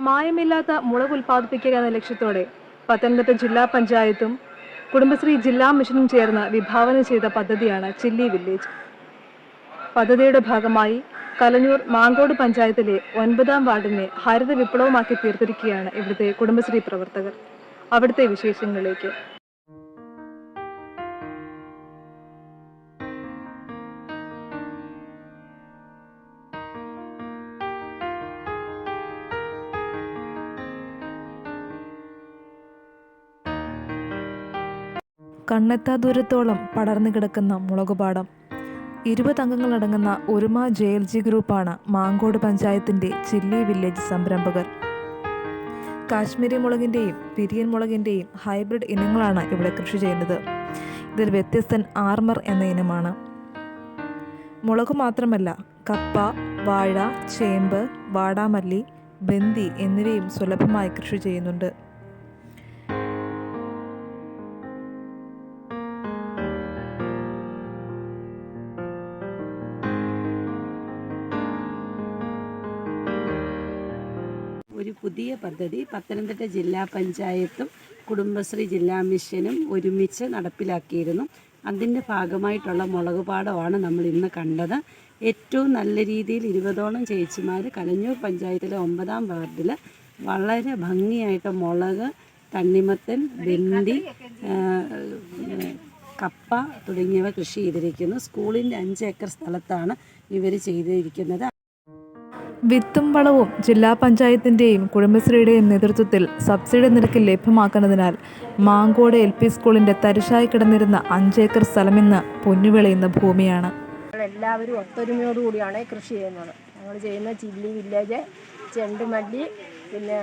മായമില്ലാത്ത മുളക് ഉൽപ്പാദിപ്പിക്കുക എന്ന ലക്ഷ്യത്തോടെ പത്തനംതിട്ട ജില്ലാ പഞ്ചായത്തും കുടുംബശ്രീ ജില്ലാ മിഷനും ചേർന്ന് വിഭാവനം ചെയ്ത പദ്ധതിയാണ് ചില്ലി വില്ലേജ്. പദ്ധതിയുടെ ഭാഗമായി കലഞ്ഞൂർ മാങ്കോട് പഞ്ചായത്തിലെ ഒൻപതാം വാർഡിനെ ഹരിത വിപ്ലവമാക്കി തീർത്തിരിക്കുകയാണ് ഇവിടുത്തെ കുടുംബശ്രീ പ്രവർത്തകർ. അവിടുത്തെ വിശേഷങ്ങളിലേക്ക്. കണ്ണെത്താ ദൂരത്തോളം പടർന്നു കിടക്കുന്ന മുളകുപാടം. ഇരുപത് അംഗങ്ങളടങ്ങുന്ന ഒരുമ ജെ എൽ ജി ഗ്രൂപ്പാണ് മാങ്കോട് പഞ്ചായത്തിന്റെ ചില്ലി വില്ലേജ് സംരംഭകർ. കാശ്മീരി മുളകിന്റെയും പിരിയൻ മുളകിന്റെയും ഹൈബ്രിഡ് ഇനങ്ങളാണ് ഇവിടെ കൃഷി ചെയ്യുന്നത്. ഇതിൽ വ്യത്യസ്തൻ ആർമർ എന്ന ഇനമാണ്. മുളക് മാത്രമല്ല കപ്പ വാഴ ചേമ്പ് വാടാമല്ലി ബന്ദി എന്നിവയും സുലഭമായി കൃഷി ചെയ്യുന്നുണ്ട്. ഒരു പുതിയ പദ്ധതി പത്തനംതിട്ട ജില്ലാ പഞ്ചായത്തും കുടുംബശ്രീ ജില്ലാ മിഷനും ഒരുമിച്ച് നടപ്പിലാക്കിയിരുന്നു. അതിന്റെ ഭാഗമായിട്ടുള്ള മുളക് പാടമാണ് നമ്മൾ ഇന്ന് കണ്ടത്. ഏറ്റവും നല്ല രീതിയിൽ ഇരുപതോളം ചേച്ചിമാർ കലഞ്ഞൂർ പഞ്ചായത്തിലെ ഒമ്പതാം വാർഡിൽ വളരെ ഭംഗിയായിട്ട് മുളക് തണ്ണിമത്തൻ വെണ്ടി കപ്പ തുടങ്ങിയവ കൃഷി ചെയ്തിരിക്കുന്നു. സ്കൂളിന്റെ അഞ്ച് ഏക്കർ സ്ഥലത്താണ് ഇവർ ചെയ്തിരിക്കുന്നത്. വിത്തും വളവും ജില്ലാ പഞ്ചായത്തിന്റെയും കുടുംബശ്രീയുടെയും നേതൃത്വത്തിൽ സബ്സിഡി നിരക്കിൽ ലഭ്യമാക്കുന്നതിനാൽ മാങ്കോട് എൽ പി സ്കൂളിന്റെ തരിശായി കിടന്നിരുന്ന അഞ്ചേക്കർ സ്ഥലമിന്ന് പൊന്നുവിളയുന്ന ഭൂമിയാണ്. എല്ലാവരും ഒത്തൊരുമയോടുകൂടിയാണ് കൃഷി ചെയ്യുന്നത്. ഞങ്ങൾ ചെയ്യുന്ന ചില്ലി വില്ലേജ് ചെണ്ടുമല്ലി പിന്നെ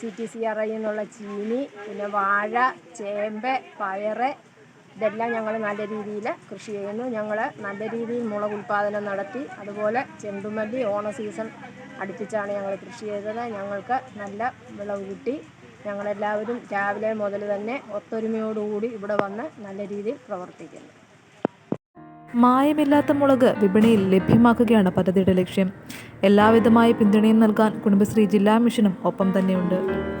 C T C R I എന്നുള്ള ചീനി പിന്നെ വാഴ ചേമ്പ് പയറ് ഇതെല്ലാം ഞങ്ങൾ നല്ല രീതിയിൽ കൃഷി ചെയ്യുന്നു. ഞങ്ങൾ നല്ല രീതിയിൽ മുളക് ഉൽപ്പാദനം നടത്തി അതുപോലെ ചെണ്ടുമല്ലി ഓണ സീസൺ അടുപ്പിച്ചാണ് ഞങ്ങൾ കൃഷി ചെയ്തത്. ഞങ്ങൾക്ക് നല്ല വിളവ് കിട്ടി. ഞങ്ങളെല്ലാവരും രാവിലെ മുതൽ തന്നെ ഒത്തൊരുമയോടുകൂടി ഇവിടെ വന്ന് നല്ല രീതിയിൽ പ്രവർത്തിക്കുന്നു. മായമില്ലാത്ത മുളക് വിപണിയിൽ ലഭ്യമാക്കുകയാണ് പദ്ധതിയുടെ ലക്ഷ്യം. എല്ലാവിധമായ പിന്തുണയും നൽകാൻ കുടുംബശ്രീ ജില്ലാ മിഷനും ഒപ്പം തന്നെയുണ്ട്.